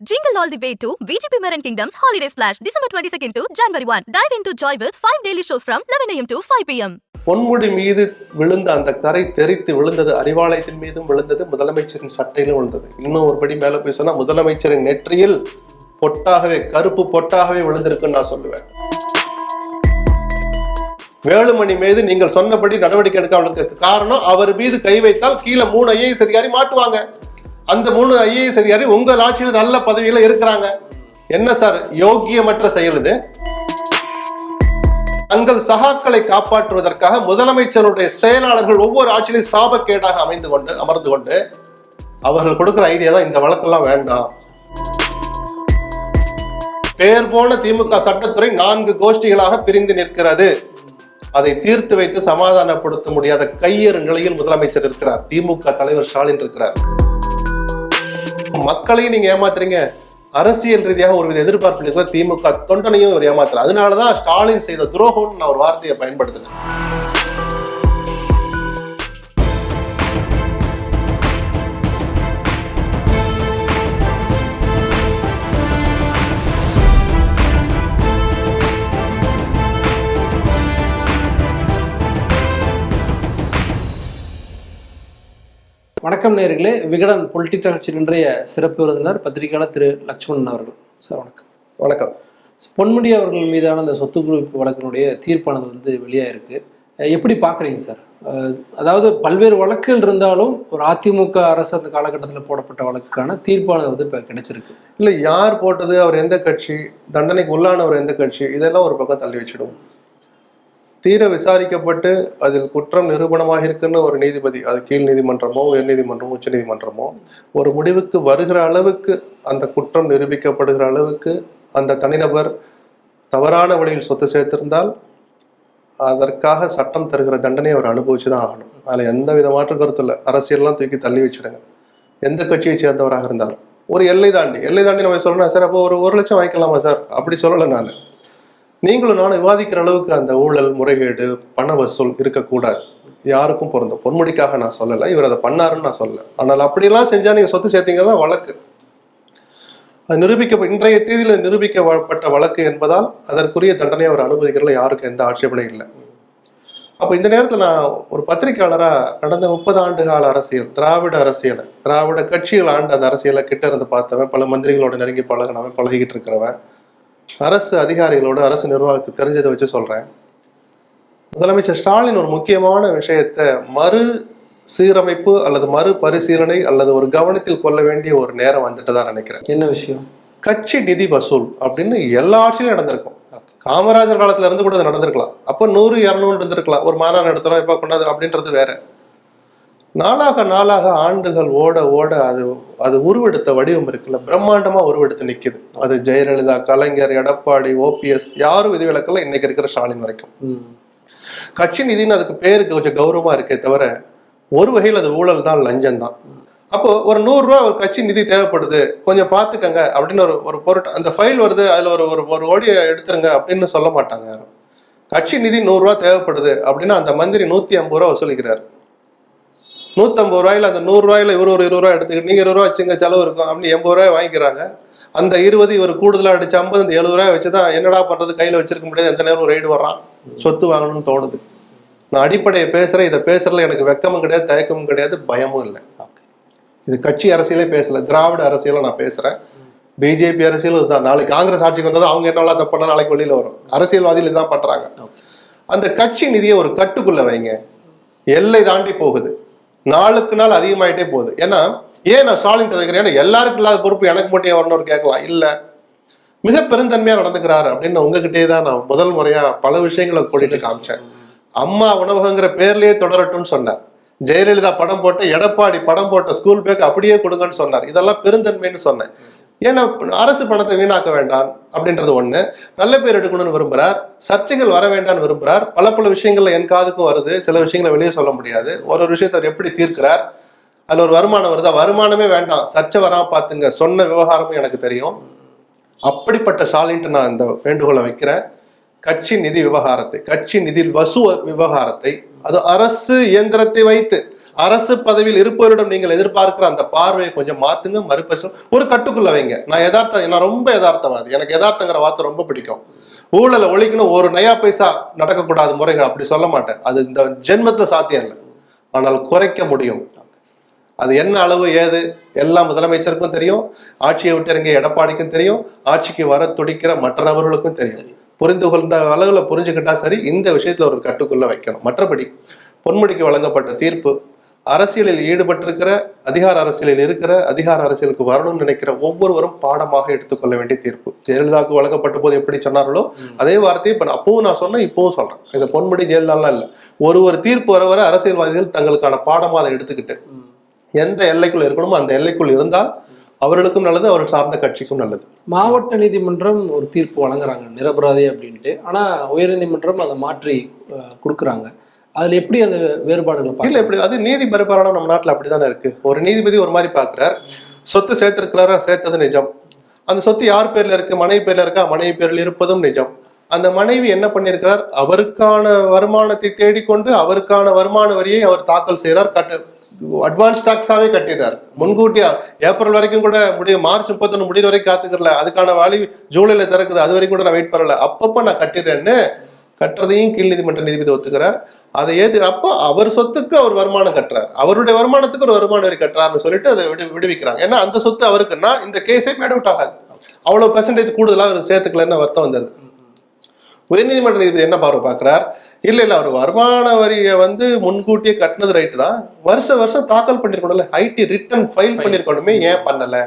Jingle all the way to VGP Marin Kingdom's Holiday Splash, December 22nd to January 1. Dive into joy with 5 daily shows from 11 a.m. to 5 p.m. Ponmudi மீது விழுந்த அந்த கரை தெரித்து விழுந்தது அறிவாலயத்தின் மீதும் விழுந்தது முதலமைச்சரின் சட்டையிலும் விழுந்தது இன்னும் ஒரு படி மேலே போய் சொன்னால் முதலமைச்சரின் நெற்றியில் பொட்டாகவே கருப்பு பொட்டாகவே விழுந்திருக்குன்னு நான் சொல்லுவேன் வேலுமணி மீது நீங்கள் சொன்னபடி நடவடிக்கை எடுக்காமல் இருக்க காரணம் அவர் மீது கை வைத்தால் கீழே மூணு ஐஏஎஸ் அதிகாரி மாட்டுவாங்க அந்த மூணு ஐஏஎஸ் அதிகாரி உங்கள் ஆட்சியில் நல்ல பதவியில இருக்கிறாங்க. என்ன சார்? யோக்கியமற்ற செயல் இது. தங்கள் சகாக்களை காப்பாற்றுவதற்காக முதலமைச்சருடைய செயலாளர்கள் ஒவ்வொரு ஆட்சியிலும் சாபக்கேடாக அமைந்து கொண்டு அமர்ந்து கொண்டு அவர்கள் கொடுக்கிற ஐடியா தான் இந்த வழக்கெல்லாம் வேண்டாம். பெயர் போன திமுக சட்டத்துறை நான்கு கோஷ்டிகளாக பிரிந்து நிற்கிறது. அதை தீர்த்து வைத்து சமாதானப்படுத்த முடியாத கையறு நிலையில் முதலமைச்சர் இருக்கிறார். திமுக தலைவர் ஸ்டாலின் இருக்கிறார். மக்களையும் நீங்க ஏமாத்துறீங்க. அரசியல் ரீதியாக ஒரு வித எதிர்பார்ப்பில் இருக்கிற திமுக தொண்டனையும் ஒரு ஏமாத்துறாரு அதனாலதான் ஸ்டாலின் செய்த துரோகம்னு நான் ஒரு வார்த்தையை பயன்படுத்தினேன். வணக்கம் நேர்களே. விகடன் பொலிட்டிக்கல் இன்றைய சிறப்பு விருந்தினர் பத்திரிகையாளர் திரு லட்சுமணன் அவர்கள். சார் வணக்கம். வணக்கம். பொன்முடி அவர்கள் மீதான அந்த சொத்து குவிப்பு வழக்கினுடைய தீர்ப்பானது வந்து வெளியாயிருக்கு. எப்படி பார்க்குறீங்க சார்? அதாவது பல்வேறு வழக்குகள் இருந்தாலும் ஒரு அதிமுக அரசு அந்த காலகட்டத்தில் போடப்பட்ட வழக்குக்கான தீர்ப்பானது வந்து இப்போ கிடைச்சிருக்கு. இல்ல யார் போட்டது? அவர் எந்த கட்சி? தண்டனைக்கு உள்ளானவர் எந்த கட்சி? இதெல்லாம் ஒரு பக்கம் தள்ளி வச்சிடும் தீர விசாரிக்கப்பட்டு அதில் குற்றம் நிரூபணமாக இருக்குன்னு ஒரு நீதிபதி அது கீழ் நீதிமன்றமோ உயர் நீதிமன்றமோ உச்ச நீதிமன்றமோ ஒரு முடிவுக்கு வருகிற அளவுக்கு அந்த குற்றம் நிரூபிக்கப்படுகிற அளவுக்கு அந்த தனிநபர் தவறான வழியில் சொத்து சேர்த்திருந்தால் அதற்காக சட்டம் தருகிற தண்டனை அவர் அனுபவிச்சு தான் ஆகணும். அதில் எந்த வித மாற்று கருத்து இல்லை. அரசியல்லாம் தூக்கி தள்ளி வச்சிடுங்க. எந்த கட்சியை சேர்ந்தவராக இருந்தாலும். ஒரு எல்லை தாண்டி எல்லை தாண்டி நம்ம சொல்லணும் சார் அப்போ ஒரு ஒரு லட்சம் வாங்கிக்கலாமா சார்? அப்படி சொல்லலை நான். நீங்களும் நானும் விவாதிக்கிற அளவுக்கு அந்த ஊழல் முறைகேடு பண வசூல் இருக்கக்கூடாது. யாருக்கும் பொருந்தும். பொன்முடிக்காக நான் சொல்லலை. இவர் அதை பண்ணாருன்னு நான் சொல்லலை. ஆனால் அப்படியெல்லாம் செஞ்சா நீங்க சொத்து சேர்த்தீங்க தான் வழக்கு. அது நிரூபிக்க இன்றைய தேதியில் நிரூபிக்கப்பட்ட வழக்கு என்பதால் அதற்குரிய தண்டனை அவர் அனுமதிக்கிறதுல யாருக்கும் எந்த ஆட்சேபனையும் இல்லை. அப்போ இந்த நேரத்தில் நான் ஒரு பத்திரிகையாளராக கடந்த முப்பது ஆண்டு கால அரசியல் திராவிட அரசியலை திராவிட கட்சிகள் ஆண்டு அந்த அரசியலை கிட்ட இருந்து பார்த்தவன் பல மந்திரிகளோட நெருங்கி பழகினவன் பழகிக்கிட்டு இருக்கிறவன் அரசு அதிகாரிகளோட அரசு நிர்வாகத்துக்கு தெரிஞ்சதை வச்சு சொல்றேன். முதலமைச்சர் ஸ்டாலின் ஒரு முக்கியமான விஷயத்தை மறு சீரமைப்பு அல்லது மறு பரிசீலனை அல்லது ஒரு கவனத்தில் கொள்ள வேண்டிய ஒரு நேரம் வந்துட்டு தான் நினைக்கிறேன். என்ன விஷயம்? கட்சி நிதி வசூல் அப்படின்னு எல்லா ஆட்சியிலும் நடந்திருக்கும். காமராஜர் காலத்துல இருந்து கூட அது நடந்திருக்கலாம். அப்போ நூறு இரநூறு இருந்திருக்கலாம். ஒரு மாநாடு நடத்துறோம் இப்போ கொண்டாது அப்படின்றது வேற. நாளாக நாளாக ஆண்டுகள் ஓட ஓட அது அது உருவெடுத்த வடிவம் இருக்குல்ல பிரம்மாண்டமா உருவெடுத்து நிக்குது. அது ஜெயலலிதா கலைஞர் எடப்பாடி ஓபிஎஸ் யாரும் விதிவிலக்கெல்லாம் இன்னைக்கு இருக்கிற ஸ்டாலின் வரைக்கும். ம். கட்சி நிதின்னு அதுக்கு பேருக்கு கொஞ்சம் கௌரவமா இருக்கே தவிர ஒரு வகையில் அது ஊழல் தான் லஞ்சம் தான். அப்போ ஒரு நூறு ரூபா ஒரு கட்சி நிதி தேவைப்படுது கொஞ்சம் பார்த்துக்கங்க அப்படின்னு ஒரு ஒரு பொருட் அந்த ஃபைல் வருது அதுல ஒரு ஒரு ஒரு கோடியை எடுத்துருங்க அப்படின்னு சொல்ல மாட்டாங்க யாரும். கட்சி நிதி நூறு ரூபா தேவைப்படுது அப்படின்னா அந்த மந்திரி நூத்தி ஐம்பது ரூபா வசூலிக்கிறார். நூத்தம்பது ரூபாயில அந்த நூறு ரூபாயில இவர் ஒரு இருபது ரூபா எடுத்துக்கிட்டு நீங்க இருபது ரூபா வச்சுங்க செலவு இருக்கும். அப்படின்னு எண்பது ரூபாய் வாங்கிக்கிறாங்க. அந்த இருபது இவர் கூடுதலா அடிச்சு ஐம்பது இந்த எழுபது ரூபாய் வச்சுதான் என்னடா பண்றது கையில வச்சிருக்க முடியாது எந்த நேரம் ரைடு வர்றான். சொத்து வாங்கணும்னு தோணுது. நான் அடிப்படையை பேசுறேன் இதை பேசுறதுல எனக்கு வெக்கமும் கிடையாது தயக்கமும் கிடையாது பயமும் இல்லை. இது கட்சி அரசியலே பேசல திராவிட அரசியலை நான் பேசுறேன். பிஜேபி அரசியல் இதுதான். நாளைக்கு காங்கிரஸ் ஆட்சிக்கு வந்தது அவங்க என்னெல்லாம் தப்பு பண்ணா நாளைக்கு வெளியில வரும். அரசியல்வாதிகள் இதுதான் பண்றாங்க. ஓகே அந்த கட்சி நிதியை ஒரு கட்டுக்குள்ள வைங்க. எல்லை தாண்டி போகுது. நாளுக்கு நாள் அதிகமாயிட்டே போகுது. ஏன்னா ஏன் நான் ஸ்டாலின் வைக்கிறேன் ஏன்னா எல்லாருக்கும் இல்லாத பொறுப்பு எனக்கு மட்டும் ஏன் வரணும்னு கேட்கலாம். இல்ல. மிக பெருந்தன்மையா நடந்துக்கிறாரு அப்படின்னு உங்ககிட்டயே தான் நான் முதல் முறையா பல விஷயங்களை கூட்டிட்டு காமிச்சேன். அம்மா உணவகங்கிற பேர்லயே தொடரட்டும்னு சொன்னார். ஜெயலலிதா படம் போட்ட எடப்பாடி படம் போட்ட ஸ்கூல் பேக் அப்படியே கொடுங்கன்னு சொன்னார். இதெல்லாம் பெருந்தன்மைன்னு சொன்னேன். ஏன்னா அரசு பணத்தை வீணாக்க வேண்டாம் அப்படின்றது ஒண்ணு. நல்ல பேர் எடுக்கணும்னு விரும்புறார். சர்ச்சைகள் வர வேண்டாம்னு விரும்புறார். பல பல விஷயங்கள்ல என் காதுக்கும் வருது. சில விஷயங்களை வெளியே சொல்ல முடியாது. ஒரு ஒரு விஷயத்தை அவர் எப்படி தீர்க்கிறார்? அதுல ஒரு வருமானம் வருதா. வருமானமே வேண்டாம். சர்ச்சை வராம பாத்துங்க சொன்ன விவகாரமும் எனக்கு தெரியும். அப்படிப்பட்ட ஸ்டாலின்ட்டு நான் இந்த வேண்டுகோளை வைக்கிறேன். கட்சி நிதி விவகாரத்தை கட்சி நிதி வசு விவகாரத்தை அது அரசு இயந்திரத்தை வைத்து அரசு பதவியில் இருப்பவரிடம் நீங்கள் எதிர்பார்க்கிற அந்த பார்வையை கொஞ்சம் மாத்துங்க மறுபரிசீலனை. ஒரு கட்டுக்குள்ள வைங்க. நான் யதார்த்தம் நான் ரொம்ப யதார்த்தவாதி. எனக்கு யதார்த்தங்கிற வார்த்தை ரொம்ப பிடிக்கும். ஊழலை ஒழிக்கணும் ஒரு நயா பைசா நடக்கக்கூடாது முறைகள் அப்படி சொல்ல மாட்டேன். அது இந்த ஜென்மத்துல சாத்தியம் இல்லை. ஆனால் குறைக்க முடியும். அது என்ன அளவு ஏது? எல்லாம் முதலமைச்சருக்கும் தெரியும். ஆட்சியை விட்டு இறங்கிய எடப்பாடிக்கும் தெரியும். ஆட்சிக்கு வர துடிக்கிற மற்ற நபர்களுக்கும் தெரியும் புரிந்து கொண்ட அளவுல புரிஞ்சுக்கிட்டா சரி இந்த விஷயத்துல ஒரு கட்டுக்குள்ள வைக்கணும். மற்றபடி பொன்முடிக்கு வழங்கப்பட்ட தீர்ப்பு அரசியலில் ஈடுபட்டிருக்கிற அதிகார அரசியலில் இருக்கிற அதிகார அரசியலுக்கு வரணும்னு நினைக்கிற ஒவ்வொருவரும் பாடமாக எடுத்துக்கொள்ள வேண்டிய தீர்ப்பு. ஜெயலலிதாவுக்கு வழங்கப்பட்ட போது எப்படி சொன்னார்களோ அதே வார்த்தையை இப்ப நான் அப்பவும் நான் சொன்னேன் இப்பவும் சொல்றேன். இது பொன்முடி ஜெயலலிதாலாம் இல்ல. ஒரு ஒரு தீர்ப்பு வர வர அரசியல்வாதிகள் தங்களுக்கான பாடமாக அதை எடுத்துக்கிட்டு எந்த எல்லைக்குள் இருக்கணுமோ அந்த எல்லைக்குள் இருந்தால் அவர்களுக்கும் நல்லது அவர்கள் சார்ந்த கட்சிக்கும் நல்லது. மாவட்ட நீதிமன்றம் ஒரு தீர்ப்பு வழங்குறாங்க நிரபராதி அப்படின்ட்டு. ஆனா உயர்நீதிமன்றம் அதை மாற்றி கொடுக்குறாங்க. அதுல எப்படி அந்த வேறுபாடுகளை இல்ல? இப்படி அது நீதி பரிபாலனம் நம்ம நாட்டுல அப்படிதானே இருக்கு. ஒரு நீதிபதி ஒரு மாதிரி பாக்குறார் சொத்து சேர்த்திருக்கிறாரா சேர்த்தது நிஜம். அந்த சொத்து யார் பேர்ல இருக்கு? மனைவி பேர்ல இருக்கா? மனைவி பேர்ல இருப்பதும் நிஜம். அந்த மனைவி என்ன பண்ணியிருக்கிறார்? அவருக்கான வருமானத்தை தேடிக்கொண்டு அவருக்கான வருமான வரியை அவர் தாக்கல் செய்கிறார். கட்டு அட்வான்ஸ் டாக்ஸாவே கட்டிடுறார். முன்கூட்டியா ஏப்ரல் வரைக்கும் கூட முடியும் மார்ச் முப்பத்தொன்னு முடிவு வரைக்கும் காத்துக்கிறல. அதுக்கான வழி ஜூலைல திறக்குது. அது வரைக்கும் கூட நான் வெயிட் பண்ணல. அப்பப்ப நான் கட்டிடுறேன்னு கட்டுறதையும் கீழ் நீதிமன்ற நீதிபதி ஒத்துக்கிறார். அதை ஏத்து அப்போ அவர் சொத்துக்கு அவர் வருமானம் கட்டுறார். அவருடைய வருமானத்துக்கு ஒரு வருமான வரி கட்டுறாருன்னு சொல்லிட்டு அதை விடு விடுவிக்கிறாங்க. ஏன்னா அந்த சொத்து அவருக்குன்னா இந்த கேஸே பேட் அவுட் ஆகாது. அவ்வளவு பெர்சன்டேஜ் கூடுதலா அவர் சேர்த்துக்கலன்னு வருத்தம் வந்துருது. உயர்நீதிமன்ற நீதிபதி என்ன பார்வை பார்க்கிறார்? இல்ல இல்ல அவர் வருமான வரியை வந்து முன்கூட்டியே கட்டினது ரைட்டு தான். வருஷ வருஷம் தாக்கல் பண்ணிருக்கணும்ல. ஐடி ரிட்டர்ன் ஃபைல் பண்ணிருக்கணுமே ஏன் பண்ணல?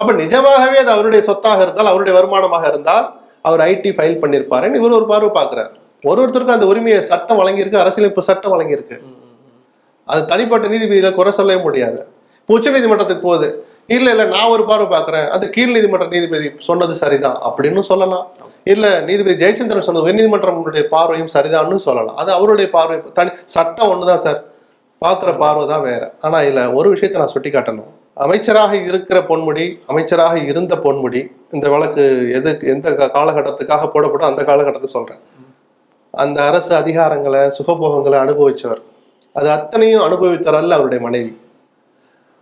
அப்ப நிஜமாகவே அது அவருடைய சொத்தாக இருந்தால் அவருடைய வருமானமாக இருந்தால் அவர் ஐடி ஃபைல் பண்ணிருப்பாருன்னு இவர் ஒரு பார்வை பார்க்கிறார். ஒரு ஒருத்தருக்கும் அந்த உரிமையை சட்டம் வழங்கியிருக்கு அரசியலமைப்பு சட்டம் வழங்கியிருக்கு. அது தனிப்பட்ட நீதிபதியில குறை சொல்லவே முடியாது. இப்போ உச்ச நீதிமன்றத்துக்கு போகுது. இல்ல இல்ல நான் ஒரு பார்வை பார்க்கிறேன். அது கீழ் நீதிமன்ற நீதிபதி சொன்னது சரிதான் அப்படின்னு சொல்லலாம். இல்ல நீதிபதி ஜெயச்சந்திரன் சொன்னது உயர்நீதிமன்றமுடைய பார்வையும் சரிதான்னு சொல்லலாம். அது அவருடைய பார்வை. தனி சட்டம் ஒண்ணுதான் சார். பார்க்குற பார்வை தான் வேற. ஆனா இதுல ஒரு விஷயத்தை நான் சுட்டி காட்டணும் அமைச்சராக இருக்கிற பொன்முடி அமைச்சராக இருந்த பொன்முடி இந்த வழக்கு எதுக்கு எந்த காலகட்டத்துக்காக போடப்படும் அந்த காலகட்டத்தை சொல்றேன். அந்த அரசு அதிகாரங்களை சுகபோகங்களை அனுபவிச்சவர். அது அத்தனையும் அனுபவித்தவர் அவருடைய மனைவி.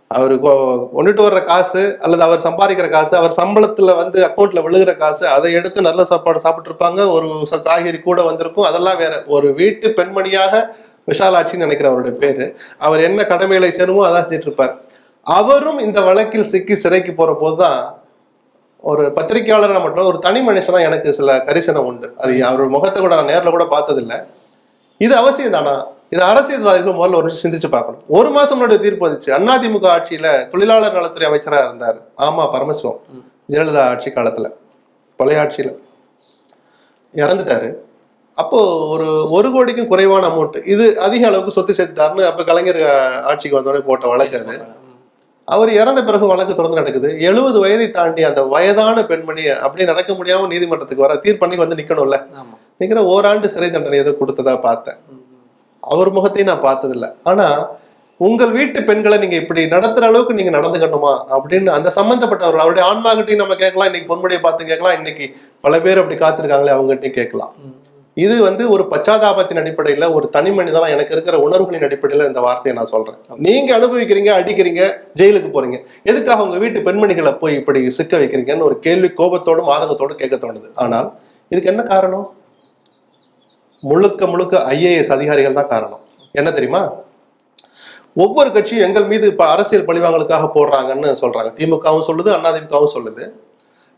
அவர் கொ- கொண்டுட்டு வர்ற காசு அல்லது அவர் சம்பாதிக்கிற காசு அவர் சம்பளத்துல வந்து அக்கௌண்ட்ல விழுகிற காசு அதை எடுத்து நல்ல சாப்பாடு சாப்பிட்ருப்பாங்க ஒரு காய்கறி கூட வந்திருக்கும். அதெல்லாம் வேற. ஒரு வீட்டு பெண்மணியாக விஷாலாட்சின்னு நினைக்கிற அவருடைய பேரு. அவர் என்ன கடமைகளை சேருமோ அதான் செய்திருப்பார் இருப்பார். அவரும் இந்த வழக்கில் சிக்கி சிறைக்கு போற போதுதான் ஒரு பத்திரிகையாளரா மட்டும் ஒரு தனி மனுஷனா எனக்கு சில கரிசனம் உண்டு. அது அவர் முகத்தை கூட நான் நேர்ல கூட பார்த்ததில்ல. இது அவசியம் தானா? இது அரசியல்வாதிகள் முதல்ல ஒரு சிந்திச்சு பார்க்கணும். ஒரு மாசம் முன்னாடி தீர்ப்பு வந்துச்சு. அதிமுக ஆட்சியில தொழிலாளர் நலத்துறை அமைச்சரா இருந்தார். ஆமா பரமசிவம். ஜெயலலிதா ஆட்சி காலத்துல. பழைய ஆட்சியில. இறந்துட்டாரு. அப்போ ஒரு ஒரு கோடிக்கும் குறைவான அமௌண்ட் இது அதிக அளவுக்கு சொத்து சேர்த்துட்டாருன்னு அப்ப கலைஞர் ஆட்சிக்கு வந்தோடனே போட்ட வழக்கு அது. அவர் இறந்த பிறகு வழக்கு தொடர்ந்து நடக்குது. எழுபது வயதை தாண்டி அந்த வயதான பெண்மணி அப்படி நடக்க முடியாம நீதிமன்றத்துக்கு வர தீர்ப்பண்ணிக்கு வந்து நிக்கணும்ல? நிக்கிற ஓராண்டு சிறை தண்டனை ஏதோ கொடுத்ததா பார்த்தேன். அவர் முகத்தையும் நான் பார்த்ததில்ல. ஆனா உங்கள் வீட்டு பெண்களை நீங்க இப்படி நடத்துற அளவுக்கு நீங்க நடந்துக்கணுமா? அப்படின்னு அந்த சம்பந்தப்பட்டவர்கள் அவருடைய ஆன்மாகிட்டையும் நம்ம கேட்கலாம் இன்னைக்கு பொன்முடியை பார்த்து கேட்கலாம் இன்னைக்கு பல பேர் அப்படி காத்திருக்காங்களே அவங்ககிட்டயும் கேட்கலாம். இது வந்து ஒரு பச்சாதாபத்தின் அடிப்படையில ஒரு தனி மனிதனா எனக்கு இருக்கிற உணர்வுகளின் அடிப்படையில இந்த வார்த்தையை நான் சொல்றேன். நீங்க அனுபவிக்கிறீங்க அடிக்கிறீங்க ஜெயிலுக்கு போறீங்க. எதுக்காக உங்க வீட்டு பெண்மணிகளை போய் இப்படி சிக்க வைக்கிறீங்கன்னு ஒரு கேள்வி கோபத்தோடும் ஆதங்கத்தோடும் கேட்க தோணுது. ஆனால் இதுக்கு என்ன காரணம்? முழுக்க முழுக்க ஐஏஎஸ் அதிகாரிகள் தான் காரணம். என்ன தெரியுமா? ஒவ்வொரு கட்சியும் எங்கள் மீது இப்ப அரசியல் பழிவாங்கலுக்காக போடுறாங்கன்னு சொல்றாங்க. திமுகவும் சொல்லுது அதிமுகவும் சொல்லுது.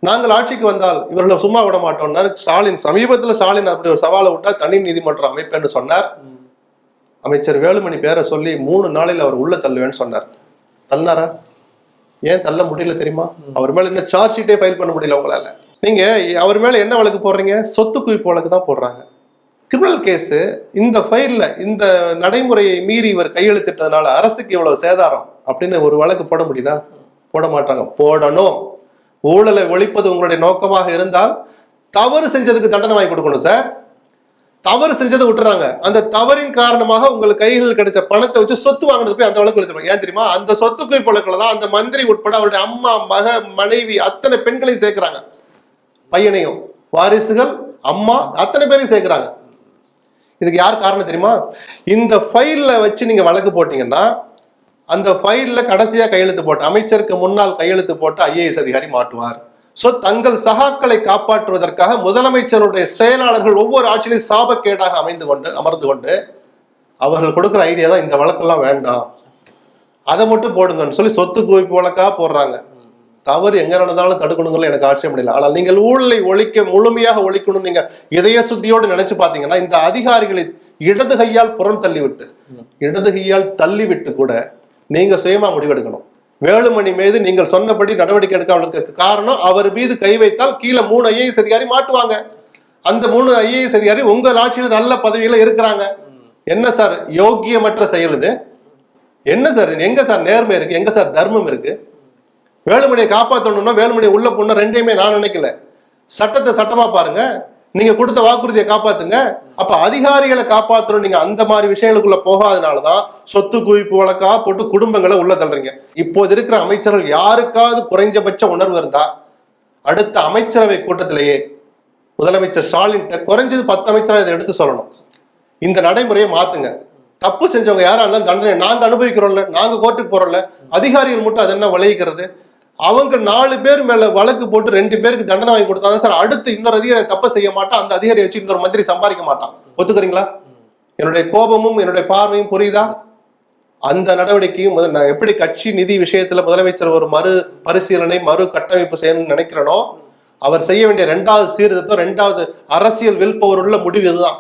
நாங்கள் ஆட்சிக்கு வந்தால் இவர்களை சும்மா விட மாட்டோம்னாரு. ஸ்டாலின் சமீபத்தில் ஸ்டாலின் அப்படி ஒரு சவாலை விட்டா தனி நீதிமன்றம் அமைப்பேன்னு சொன்னார். அமைச்சர் வேலுமணி பேரை சொல்லி மூணு நாளில் அவர் உள்ள தள்ளுவேன்னு சொன்னார். தள்ளினாரா ஏன் தள்ள முடியல தெரியுமா? அவர் மேல இன்னும் சார்ஜ் ஷீட்டே ஃபைல் பண்ண முடியல உங்களால. நீங்க அவர் மேல என்ன வழக்கு போடுறீங்க? சொத்து குவிப்பு வழக்கு தான் போடுறாங்க. கிரிமினல் கேஸ் இந்த ஃபைல்ல இந்த நடைமுறையை மீறி இவர் கையெழுத்திட்டதுனால அரசுக்கு இவ்வளவு சேதாரம் அப்படின்னு ஒரு வழக்கு போட முடியுதா? போட மாட்டாங்க. போடணும். ஊழலை ஒழிப்பது உங்களுடைய நோக்கமாக இருந்தால் தவறு செஞ்சதுக்கு தண்டனை வாங்கி கொடுக்கணும் சார் தவறு செஞ்சதை விட்டுறாங்க. அந்த தவறின் காரணமாக உங்களுக்கு கைகளில் கிடைச்ச பணத்தை வச்சு சொத்து வாங்கினது போய் அந்த வழக்கு எழுத்துருவாங்க ஏன் தெரியுமா? அந்த சொத்து குவிப்பு தான் அந்த மந்திரி உட்பட அவருடைய அம்மா மக மனைவி அத்தனை பெண்களையும் சேர்க்கிறாங்க. பையனையும் வாரிசுகள் அம்மா அத்தனை பேரையும் சேர்க்கிறாங்க. இதுக்கு யார் காரணம் தெரியுமா? இந்த ஃபைல்ல வச்சு நீங்க வழக்கு போட்டீங்கன்னா அந்த ஃபைல்ல கடைசியா கையெழுத்து போட்ட அமைச்சருக்கு முன்னால் கையெழுத்து போட்ட ஐஏஎஸ் அதிகாரி மாட்டுவார் சோ தங்கள் சகாக்களை காப்பாற்றுவதற்காக முதலமைச்சருடைய செயலாளர்கள் ஒவ்வொரு ஆட்சியிலும் சாபக்கேடாக அமைந்து கொண்டு அமர்ந்து கொண்டு அவர்கள் கொடுக்குற ஐடியா தான் இந்த வழக்கெல்லாம் வேண்டாம். அதை மட்டும் போடுங்கன்னு சொல்லி சொத்து குவிப்பு வழக்கா போடுறாங்க. தவறு எங்க நடந்தாலும் தடுக்கணுங்கிறது எனக்கு ஆட்சியம் முடியல ஆனால் நீங்கள் ஊழலை ஒழிக்க முழுமையாக ஒழிக்கணும் நீங்க இதய சுத்தியோடு நினைச்சு பாத்தீங்கன்னா இந்த அதிகாரிகளை இடது கையால் புறம் தள்ளிவிட்டு இடது கையால் தள்ளிவிட்டு கூட நீங்க சுயமா முடிவெடுக்கணும். வேலுமணி மீது நீங்கள் சொன்னபடி நடவடிக்கை எடுக்காமல் இருக்க காரணம் அவர் மீது கை வைத்தால் கீழே மூணு ஐஏஎஸ் அதிகாரி மாட்டுவாங்க. அந்த மூணு ஐஏஎஸ் அதிகாரி உங்கள் ஆட்சியில் நல்ல பதவியில இருக்கிறாங்க. என்ன சார்? யோக்கியமற்ற செயல் இது. என்ன சார் இது? எங்க சார் நேர்மை இருக்கு? எங்க சார் தர்மம் இருக்கு? வேலுமணியை காப்பாற்றணும்னா வேலுமணியை உள்ள பொண்ணு ரெண்டையுமே நான் நினைக்கல. சட்டத்தை சட்டமா பாருங்க. நீங்க கொடுத்த வாக்குறுதியை காப்பாத்துங்க. அப்ப அதிகாரிகளை காப்பாத்தணும் நீங்க அந்த மாதிரி விஷயங்களுக்குள்ள போகாதனாலதான் சொத்து குவிப்பு வழக்கா போட்டு குடும்பங்களை உள்ள தள்ளுறீங்க. இப்போது இருக்கிற அமைச்சர்கள் யாருக்காவது குறைஞ்சபட்ச உணர்வு இருந்தா அடுத்த அமைச்சரவை கூட்டத்திலேயே முதலமைச்சர் ஸ்டாலின் குறைஞ்சது பத்து அமைச்சரா இதை எடுத்து சொல்லணும். இந்த நடைமுறையை மாத்துங்க. தப்பு செஞ்சவங்க யாரா இருந்தாலும் தண்டனை நாங்க அனுபவிக்கிறோம்ல நாங்க கோர்ட்டுக்கு போறோம்ல அதிகாரிகள் மட்டும் அது என்ன விளைவிக்கிறது? அவங்க நாலு பேர் மேல வழக்கு போட்டு ரெண்டு பேருக்கு தண்டனை வாங்கி கொடுத்தாங்க. சார் அடுத்து இன்னொரு அதிகாரி தப்ப செய்ய மாட்டான் அந்த அதிகாரியை வச்சு இன்னொரு மந்திரி சம்பாதிக்க மாட்டான் ஒத்துக்கிறீங்களா? என்னுடைய கோபமும் என்னுடைய பார்வையும் புரியுதா? அந்த நடவடிக்கையும் முதல் நான் எப்படி கட்சி நிதி விஷயத்துல முதலமைச்சர் ஒரு மறு பரிசீலனை மறு கட்டமைப்பு செய்யணும்னு நினைக்கிறனோ அவர் செய்ய வேண்டிய ரெண்டாவது சீர்திருத்தம் ரெண்டாவது அரசியல் வில்பவர் உள்ள முடிவு இதுதான்.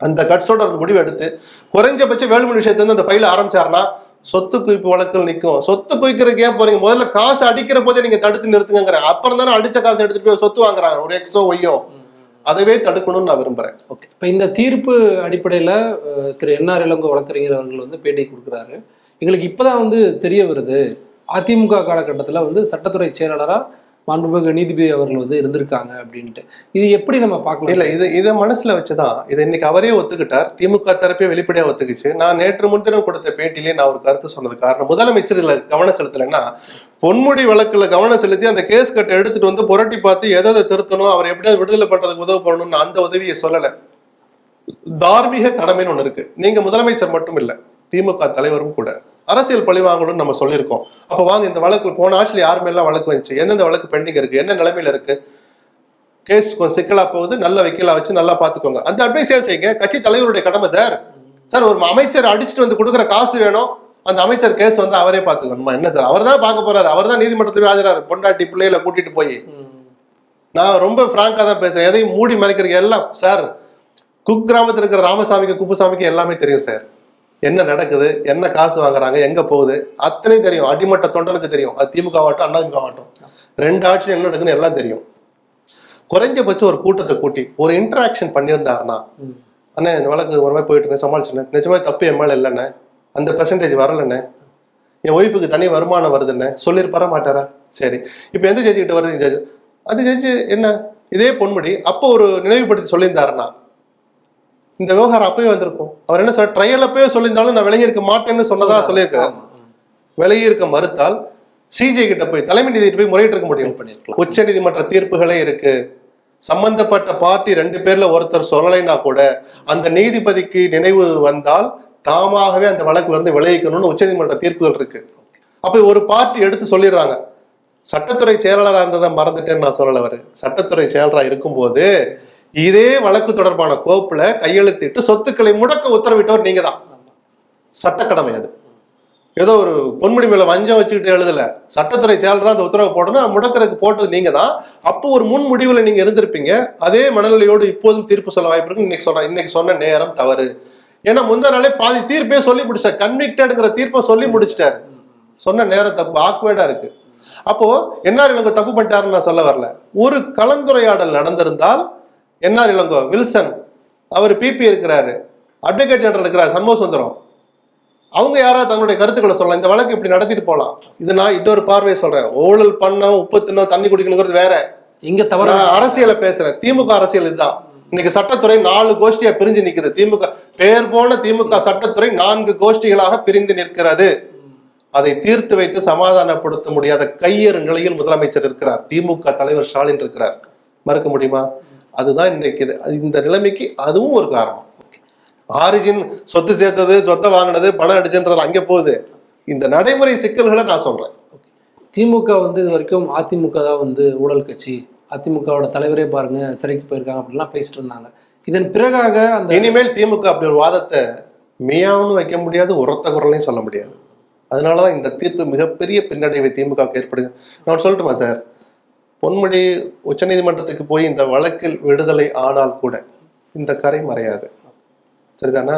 அந்த கட்ஸோட முடிவு எடுத்து குறைஞ்சபட்ச வேலுமணி விஷயத்துல இருந்து அந்த ஃபைல ஆரம்பிச்சாருன்னா சொத்து குவிப்பு வழக்கில் நிற்கும் சொத்து குவிக்கிறதுக்கு ஏன் போறீங்க? முதல்ல காசு அடிக்கிற போதே நீங்க தடுத்து நிறுத்துங்கிற அப்புறம் தானே அடிச்ச காசு எடுத்துட்டு போய் சொத்து வாங்குறாங்க. ஒரு எக்ஸோ ஒய்யோ அதவே தடுக்கணும்னு நான் விரும்புறேன். ஓகே. இப்போ இந்த தீர்ப்பு அடிப்படையில் திரு என்ஆர் இளங்கோ வழக்கறிஞர் அவர்கள் வந்து பேட்டி கொடுக்குறாரு. எங்களுக்கு இப்போதான் வந்து தெரிய வருது. அதிமுக காலகட்டத்தில் வந்து சட்டத்துறை செயலாளராக மாண்புமிகு நீதிபதி அவர்கள் வந்து இருந்திருக்காங்க அப்படின்ட்டு. இது எப்படி நம்ம பார்க்கலாம்? இல்ல இது இதை மனசுல வச்சுதான். இதை இன்னைக்கு அவரே ஒத்துக்கிட்டார். திமுக தரப்பே வெளிப்படையா ஒத்துக்குச்சு. நான் நேற்று முன்தினம் கொடுத்த பேட்டியிலே நான் ஒரு கருத்து சொன்னது காரணம். முதலமைச்சர் கவனம் செலுத்தலைன்னா பொன்முடி வழக்குல கவனம் செலுத்தி அந்த கேஸ் கட்டை எடுத்துட்டு வந்து புரட்டி பார்த்து எதை எதை திருத்தணும் அவர் எப்படியாவது விடுதலை பண்றதுக்கு உதவு பண்ணணும்னு அந்த உதவியை சொல்லல. தார்மீக கடமைன்னு ஒண்ணு இருக்கு. நீங்க முதலமைச்சர் மட்டும் இல்ல திமுக தலைவரும் கூட. அரசியல் பழி வாங்கணும்னு நம்ம சொல்லியிருக்கோம். அப்ப வாங்க இந்த வழக்கு போன ஆட்சியில் யார் மேலாம் வழக்கு வந்துச்சு? எந்தெந்த வழக்கு பெண்டிங் இருக்கு? என்ன நிலைமையில இருக்கு? கேஸ் கொஞ்சம் சிக்கலா போகுது நல்ல வக்கீலா வச்சு நல்லா பாத்துக்கோங்க. அந்த அட்வைஸே செய்யுங்க? கட்சி தலைவருடைய கடமை சார் சார் ஒரு அமைச்சர் அடிச்சுட்டு வந்து கொடுக்குற காசு வேணும். அந்த அமைச்சர் கேஸ் வந்து அவரே பாத்துக்கணுமா. என்ன சார் அவர் தான் பார்க்க போறாரு. அவர் தான் நீதிமன்றத்துல ஆஜராரு. பொண்டாட்டி பிள்ளைகளை கூட்டிட்டு போய். நான் ரொம்ப பிராங்கா தான் பேசுறேன். எதையும் மூடி மறைக்கிறீங்க எல்லாம் சார் குக் கிராமத்தில் இருக்கிற ராமசாமிக்கு குப்புசாமிக்கு எல்லாமே தெரியும் சார் என்ன நடக்குது என்ன காசு வாங்குறாங்க எங்க போகுது அத்தனையும் தெரியும். அடிமட்ட தொண்டனுக்கு தெரியும். அது திமுக ஆகட்டும் அண்ணாதிமுக ஆகட்டும். ரெண்டு ஆட்சியும் என்ன நடக்குன்னு எல்லாம் தெரியும். குறைஞ்சபட்சம் ஒரு கூட்டத்தை கூட்டி ஒரு இன்டராக்ஷன் பண்ணியிருந்தாருன்னா. அண்ணே இந்த வழக்கு ஒரு மாதிரி போயிட்டு சமாளிச்சுனேன். நிஜமே தப்பு என் மேல இல்லைண்ணே அந்த பெர்சன்டேஜ் வரலண்ணே என் ஒய்ஃபுக்கு தனி வருமானம் வருதுண்ணே சொல்லியிருப்பாரா மாட்டாரா? சரி. இப்போ எந்த ஜட்ஜி கிட்ட வருது ஜட்ஜ்? அது ஜட்ஜு என்ன? இதே பொன்முடி அப்போ ஒரு நினைவுபடுத்தி சொல்லியிருந்தாருன்னா இந்த விவகாரம் அப்பவே வந்திருக்கும். அவர் என்ன சார் ட்ரையல் அப்பவே சொல்லியிருந்தாலும் நான் விலகி இருக்க மாட்டேன்னு சொன்னதா ம். விலகி இருக்க மறுத்தால் சிஜே கிட்ட போய் தலைமை நீதிபதி போய் முறையிட்டு இருக்க முடியும். உச்ச நீதிமன்ற தீர்ப்புகளே இருக்கு. சம்பந்தப்பட்ட பார்ட்டி ரெண்டு பேர்ல ஒருத்தர் சொல்லலைன்னா கூட அந்த நீதிபதிக்கு நினைவு வந்தால் தாமாகவே அந்த வழக்குல இருந்து விளைவிக்கணும்னு உச்சநீதிமன்ற தீர்ப்புகள் இருக்கு. அப்ப ஒரு பார்ட்டி எடுத்து சொல்லிடுறாங்க. சட்டத்துறை செயலாளராக இருந்ததை மறந்துட்டேன்னு நான் சொல்லல அவரு. சட்டத்துறை செயலராக இருக்கும்போது இதே வழக்கு தொடர்பான கோப்புல கையெழுத்திட்டு சொத்துக்களை முடக்க உத்தரவிட்டவர் நீங்க தான் சட்டக்கடமை அது. ஏதோ ஒரு பொன்முடி மேல வஞ்சம் வச்சுக்கிட்டு எழுதல. சட்டத்துறை செயலர் தான் அந்த உத்தரவு போடணும். முடக்கிறதுக்கு போட்டது நீங்க தான் அப்போ ஒரு முன் முடிவுல நீங்க இருந்திருப்பீங்க. அதே மனநிலையோடு இப்போதும் தீர்ப்பு சொல்ல வாய்ப்பு இருக்கு. இன்னைக்கு சொல்றேன் இன்னைக்கு சொன்ன நேரம் தவறு. ஏன்னா முந்தா நாளே பாதி தீர்ப்பே சொல்லி முடிச்சார் கன்விக்டடுங்கிற தீர்ப்பை சொல்லி முடிச்சிட்டாரு. சொன்ன நேரம் தப்பு ஆக்வேர்டா இருக்கு. அப்போ என்ஆர் இவங்க தப்பு பண்ணிட்டாருன்னு நான் சொல்ல வரல. ஒரு கலந்துரையாடல் நடந்திருந்தால் என்ஆர் இளங்கோ வில்சன் அவர் பிபி இருக்கிறாரு. அட்வொகேட் ஜெனரல் இருக்கிறார் சண்முக சுந்தரம் அவங்க யாராவது தங்களுடைய கருத்துக்களை சொல்லலாம். இந்த வழக்கு இப்படி நடத்திட்டு போலாம் இது நான் இன்னொரு பார்வையை சொல்றேன். ஊழல் பண்ணோம் உப்பு தின்னும் தண்ணி குடிக்கணுங்கிறது வேற. இங்க நான் அரசியலை பேசுறேன். திமுக அரசியல் இதுதான். இன்னைக்கு சட்டத்துறை நாலு கோஷ்டியா பிரிஞ்சு நிக்குது. திமுக பெயர் போன திமுக சட்டத்துறை நான்கு கோஷ்டிகளாக பிரிந்து நிற்கிறது. அதை தீர்த்து வைத்து சமாதானப்படுத்த முடியாத கையறு நிலையில் முதலமைச்சர் இருக்கிறார். திமுக தலைவர் ஸ்டாலின் இருக்கிறார். மறுக்க முடியுமா? அதுதான் இன்னைக்கு இந்த நிலைமைக்கு அதுவும் ஒரு காரணம். ஆரிஜின் சொத்து சேர்த்தது சொத்தை வாங்கினது பணம் அடிச்சுன்றது அங்கே போகுது. இந்த நடைமுறை சிக்கல்களை நான் சொல்றேன். திமுக வந்து இது வரைக்கும் அதிமுக தான் வந்து ஊழல் கட்சி. அதிமுகவோட தலைவரே பாருங்க சிறைக்கு போயிருக்காங்க அப்படிலாம் பேசிட்டு இருந்தாங்க. இதன் பிறகாக அந்த இனிமேல் திமுக அப்படி ஒரு வாதத்தை மியாவுன்னு வைக்க முடியாது உரத்த குரலையும் சொல்ல முடியாது. அதனாலதான் இந்த தீர்ப்பு மிகப்பெரிய பின்னடைவை திமுகவுக்கு ஏற்படுது. நான் சொல்லட்டுமா சார்? பொன்முடி உச்சநீதிமன்றத்துக்கு போய் இந்த வழக்கில் விடுதலை ஆனால் கூட இந்த கரை மறையாது. சரிதானா?